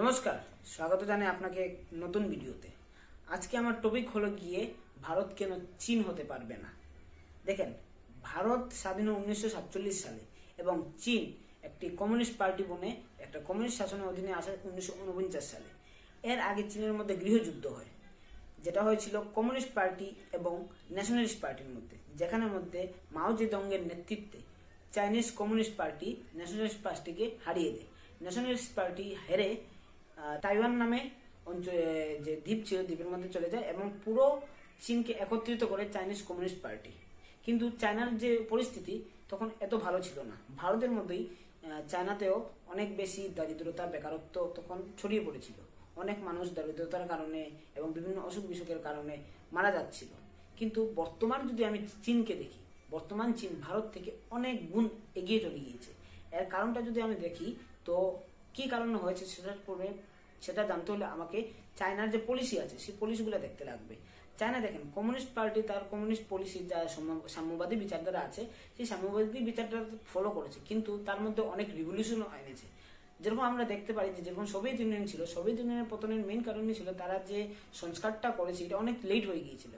নমস্কার, স্বাগত জানাই আপনাকে নতুন ভিডিওতে। আজকে আমার টপিক হলো গিয়ে ভারত কেন চীন হতে পারবে না? দেখেন, ভারত স্বাধীন উনিশশো সাতচল্লিশ সালে এবং চীন একটি কমিউনিস্ট পার্টি বনে একটা কমিউনিস্ট শাসনের অধীনে আসে উনিশশো উনপঞ্চাশ সালে। এর আগে চীনের মধ্যে গৃহযুদ্ধ হয়, যেটা হয়েছিল কমিউনিস্ট পার্টি এবং ন্যাশনালিস্ট পার্টির মধ্যে, যেখানের মধ্যে মাও জেদঙ্গের নেতৃত্বে চাইনিজ কমিউনিস্ট পার্টি ন্যাশনালিস্ট পার্টিকে হারিয়ে দেয়। ন্যাশনালিস্ট পার্টি হেরে তাইওয়ান নামে যে দ্বীপ ছিল, দ্বীপের মধ্যে চলে যায় এবং পুরো চীনকে একত্রিত করে চাইনিজ কমিউনিস্ট পার্টি কিন্তু চায়নার যে পরিস্থিতি তখন এত ভালো ছিল না। ভারতের মধ্যেই চায়নাতেও অনেক বেশি দারিদ্রতা, বেকারত্ব তখন ছড়িয়ে পড়েছিল। অনেক মানুষ দারিদ্রতার কারণে এবং বিভিন্ন অসুখ বিসুখের কারণে মারা যাচ্ছিল। কিন্তু বর্তমান যদি আমি চীনকে দেখি, বর্তমান চীন ভারত থেকে অনেক গুণ এগিয়ে চলে গিয়েছে। এর কারণটা যদি আমি দেখি, তো কি কারণে হয়েছে সেটার পরে সেটা জানতে হলে আমাকে চায়নার যে পলিসি আছে, সেই পলিসিগুলো দেখতে লাগবে। চায়না দেখেন, কমিউনিস্ট পার্টি তার কমিউনিস্ট পলিসি যা সাম্য- সাম্যবাদী বিচারধারা আছে, সেই সাম্যবাদী বিচারটা ফলো করেছে, কিন্তু তার মধ্যে অনেক রিভলিউশনও এনেছে। যেরকম আমরা দেখতে পারি যে যেরকম সোভিয়েত ইউনিয়ন ছিল, সোভিয়েত ইউনিয়নের পতনের মেন কারণই ছিল তারা যে সংস্কারটা করেছে, এটা অনেক লেট হয়ে গিয়েছিল।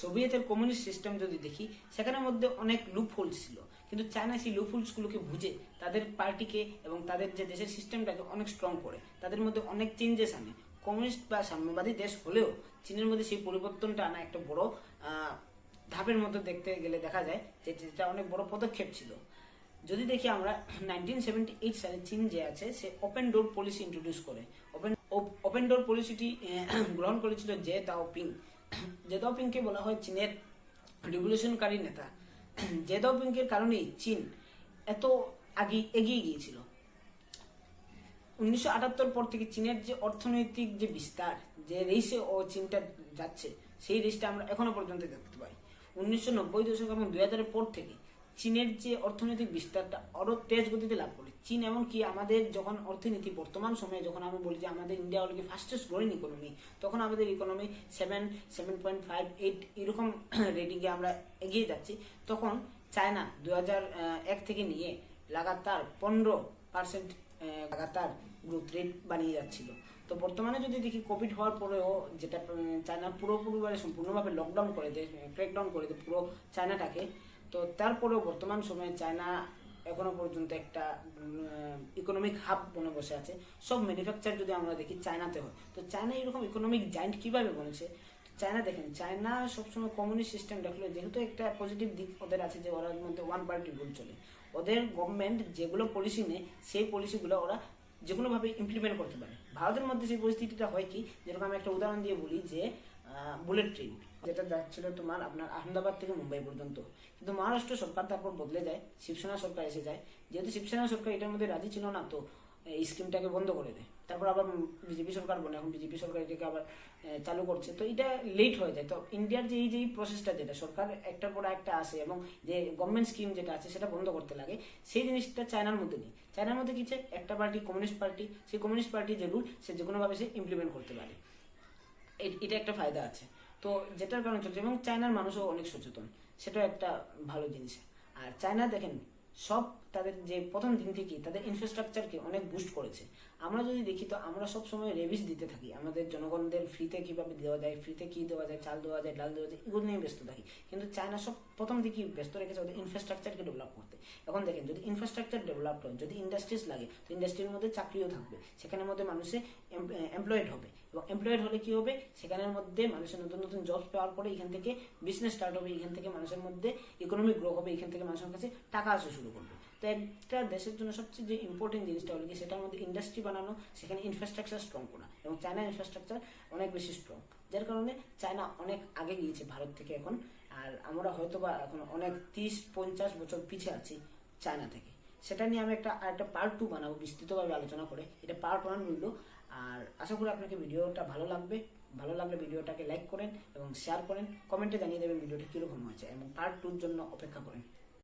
সোভিয়েতের কমিউনিস্ট সিস্টেম যদি দেখি সেখানের মধ্যে অনেক লুপ হোলস ছিল। কিন্তু চায়না সেই লুপ হোলসগুলোকে বুঝে তাদের পার্টিকে এবং তাদের যে দেশের সিস্টেমটাকে অনেক স্ট্রং করে, তাদের মধ্যে অনেক চেঞ্জেস আনে। কমিউনিস্ট বা সাম্যবাদী দেশ হলেও চীনের মধ্যে সেই পরিবর্তনটা আনা একটা বড় ধাপের মতো দেখতে গেলে দেখা যায় যে যেটা অনেক বড় পদক্ষেপ ছিল। যদি দেখি আমরা নাইনটিন সেভেন্টি এইট সালে চীন যে আছে, সে ওপেন ডোর পলিসি ইন্ট্রোডিউস করে। ওপেন ওপেন ডোর পলিসিটি গ্রহণ করেছিল জে দাও পিং। জে দাও পিংকে বলা হয় চীনের রিভলিউশনকারী নেতা। জেদাওপিংকের দাও পিংকের কারণেই চীন এত আগে এগিয়ে গিয়েছিল। উনিশশো আটাত্তর পর থেকে চীনের যে অর্থনৈতিক যে বিস্তার, যে রেসে ও চীনটা যাচ্ছে, সেই রেসটা আমরা এখনও পর্যন্ত দেখতে পাই। উনিশশো নব্বই দশক এবং দুই হাজারের পর থেকে চীনের যে অর্থনৈতিক বিস্তারটা আরও তেজ গতিতে লাভ করে। চীন এমনকি আমাদের যখন অর্থনীতি, বর্তমান সময়ে যখন আমি বলি যে আমাদের ইন্ডিয়া কি ফাস্টেস্ট গ্রোয়িং ইকোনমি তখন আমাদের economy seven seven point five eight এরকম রেটিংয়ে আমরা এগিয়ে যাচ্ছি। তখন চায়না দু হাজার এক থেকে নিয়ে লাগাতার পনেরো পার্সেন্ট লাগাতার গ্রোথ রেট বানিয়ে যাচ্ছিল। তো বর্তমানে যদি দেখি কোভিড হওয়ার পরেও যেটা চায়না পুরোপুরিভাবে সম্পূর্ণভাবে লকডাউন করে দেয় ক্র্যাকডাউন করে দেয় পুরো চায়নাটাকে তো তারপরেও বর্তমান সময়ে চায়না এখনও পর্যন্ত একটা ইকোনমিক হাব বনে বসে আছে। সব ম্যানুফ্যাকচার যদি আমরা দেখি চায়নাতে হয়। তো চায়না এরকম ইকোনমিক জায়েন্ট কীভাবে বনেছে? চায়না দেখেন, চায়না সবসময় কমিউনিস্ট সিস্টেম দেখল যেহেতু একটা পজিটিভ দিক ওদের আছে যে ওরা মধ্যে ওয়ান পার্টি রুল চলে। ওদের গভর্নমেন্ট যেগুলো পলিসি নেয়, সেই পলিসিগুলো ওরা যে কোনোভাবে ইমপ্লিমেন্ট করতে পারে। ভারতের মধ্যে সেই পরিস্থিতিটা হয় কি? যেরকম আমি একটা উদাহরণ দিয়ে বলি যে বুলেট ট্রেন যেটা যাচ্ছিল তোমার আপনার আহমেদাবাদ থেকে মুম্বাই পর্যন্ত। কিন্তু মহারাষ্ট্র সরকার তারপর বদলে যায়, শিবসেনা সরকার এসে যায়। যেহেতু শিবসেনা সরকার এটার মধ্যে রাজি ছিল না, তো এই স্কিমটাকে বন্ধ করে দেয়। তারপর আবার বিজেপি সরকার বলে এখন বিজেপি সরকার এটাকে আবার চালু করছে। তো এটা লেট হয়ে যায়। তো ইন্ডিয়ার যে এই যে প্রসেসটা যেটা, সরকার একটার পর একটা আসে এবং যে গভর্নমেন্ট স্কিম যেটা আছে, সেটা বন্ধ করতে লাগে। সেই জিনিসটা চায়নার মধ্যে নেই। চায়নার মধ্যে কি চায়? একটা পার্টি কমিউনিস্ট পার্টি সেই কমিউনিস্ট পার্টি যে রুল সে যে কোনোভাবে সে ইমপ্লিমেন্ট করতে পারে। এটা একটা ফায়দা আছে। তো যেটার কারণে চলছে, এবং চায়নার মানুষও অনেক সচেতন, সেটাও একটা ভালো জিনিস। আর চায়না, দেখেন, সব তাদের যে প্রথম দিন থেকেই তাদের ইনফ্রাস্ট্রাকচারকে অনেক বুস্ট করেছে। আমরা যদি দেখি তো আমরা সব সময় রেভিস দিতে থাকি। আমাদের জনগণদের ফ্রিতে কীভাবে দেওয়া যায় ফ্রিতে কি দেওয়া যায়, চাল দেওয়া যায়, ডাল দেওয়া যায়, এগুলো নিয়ে ব্যস্ত থাকি। কিন্তু চায়না সব প্রথম দিকেই ব্যস্ত রেখেছে ওদের ইনফ্রাস্ট্রাকচারকে ডেভেলপ করতে। এখন দেখেন, যদি ইনফ্রাস্ট্রাকচার ডেভেলপ হয়, যদি ইন্ডাস্ট্রিজ লাগে, তো ইন্ডাস্ট্রির মধ্যে চাকরিও থাকবে। সেখানের মধ্যে মানুষে এমপ্লয়েড হবে। এবং এমপ্লয়েড হলে কি হবে? সেখানের মধ্যে মানুষের নতুন নতুন জবস পাওয়ার পরে এখান থেকে বিজনেস স্টার্ট হবে। এখান থেকে মানুষের মধ্যে ইকোনমিক গ্রো হবে। এখান থেকে মানুষের কাছে টাকা আসা শুরু করবে। তো একটা দেশের জন্য সবচেয়ে যে ইম্পর্টেন্ট জিনিসটা হলো কি সেটার মধ্যে ইন্ডাস্ট্রি বানানো, সেখানে ইনফ্রাস্ট্রাকচার স্ট্রং করা এবং চায়নার ইনফ্রাস্ট্রাকচার অনেক বেশি স্ট্রং যার কারণে চায়না অনেক আগে গিয়েছে ভারত থেকে এখন, আর আমরা হয়তো বা এখন অনেক তিরিশ, পঞ্চাশ বছর পিছিয়ে আছি চায়না থেকে। সেটা নিয়ে আমি একটা একটা পার্ট টু বানাবো, বিস্তৃতভাবে আলোচনা করে। এটা পার্ট ওয়ান রইল আর আশা করি আপনাকে ভিডিওটা ভালো লাগবে। ভালো লাগলে ভিডিওটাকে লাইক করেন এবং শেয়ার করেন। কমেন্টে জানিয়ে দেবেন ভিডিওটা কীরকম হয়েছে এবং পার্ট টুর জন্য অপেক্ষা করেন।